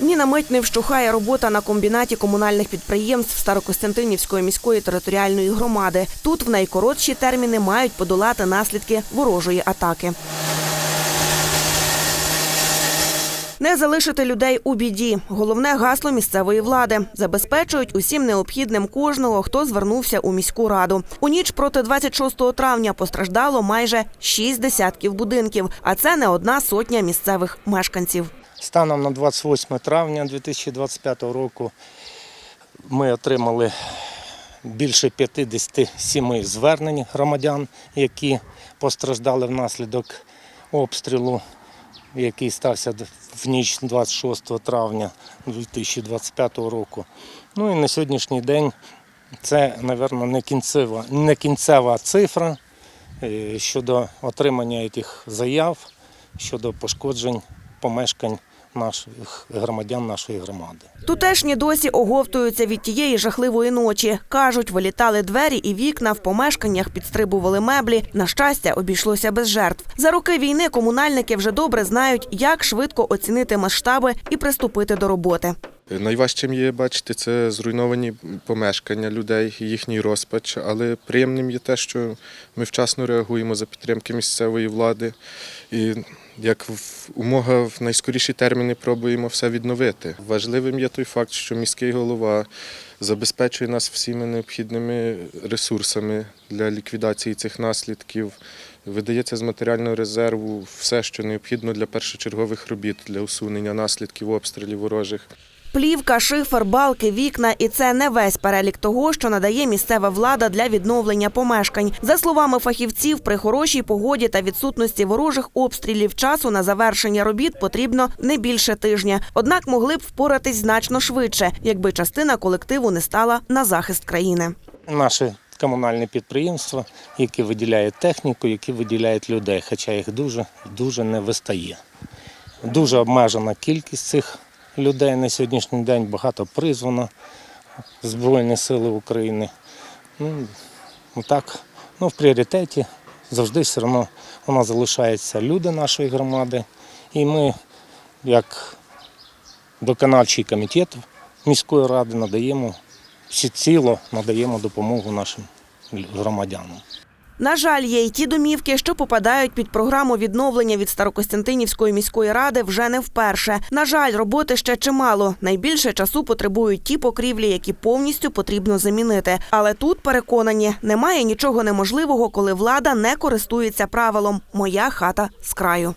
Ні на мить не вщухає робота на комбінаті комунальних підприємств Старокостянтинівської міської територіальної громади. Тут в найкоротші терміни мають подолати наслідки ворожої атаки. Не залишити людей у біді. Головне гасло місцевої влади забезпечують усім необхідним кожного, хто звернувся у міську раду. У ніч проти 26 травня постраждало майже шість десятків будинків, а це не одна сотня місцевих мешканців. Станом на 28 травня 2025 року ми отримали більше 57 звернень громадян, які постраждали внаслідок обстрілу, який стався в ніч 26 травня 2025 року. Ну і на сьогоднішній день це, мабуть, не кінцева, не кінцева цифра е, щодо отримання цих заяв, щодо пошкоджень помешкань наших громадян нашої громади. Тутешні досі оговтуються від тієї жахливої ночі. Кажуть, вилітали двері і вікна, в помешканнях підстрибували меблі. На щастя, обійшлося без жертв. За роки війни комунальники вже добре знають, як швидко оцінити масштаби і приступити до роботи. Найважчим є бачити це зруйновані помешкання людей, їхній розпач. Але приємним є те, що ми вчасно реагуємо за підтримки місцевої влади і як умога в найскоріші терміни пробуємо все відновити. Важливим є той факт, що міський голова забезпечує нас всіми необхідними ресурсами для ліквідації цих наслідків. Видається з матеріального резерву все, що необхідно для першочергових робіт для усунення наслідків обстрілів ворожих. Плівка, шифер, балки, вікна і це не весь перелік того, що надає місцева влада для відновлення помешкань. За словами фахівців, при хорошій погоді та відсутності ворожих обстрілів часу на завершення робіт потрібно не більше тижня. Однак могли б впоратись значно швидше, якби частина колективу не стала на захист країни. Наші комунальні підприємства, які виділяють техніку, які виділяють людей, хоча їх дуже дуже не вистає. Дуже обмежена кількість цих людей на сьогоднішній день, багато призвано Збройні Сили України. Ну, так, ну, в пріоритеті завжди все одно у нас залишаються люди нашої громади. І ми, як виконавчий комітет міської ради, надаємо всеціло надаємо допомогу нашим громадянам. На жаль, є й ті домівки, що попадають під програму відновлення від Старокостянтинівської міської ради вже не вперше. На жаль, роботи ще чимало. Найбільше часу потребують ті покрівлі, які повністю потрібно замінити. Але тут переконані, немає нічого неможливого, коли влада не користується правилом Моя хата з краю.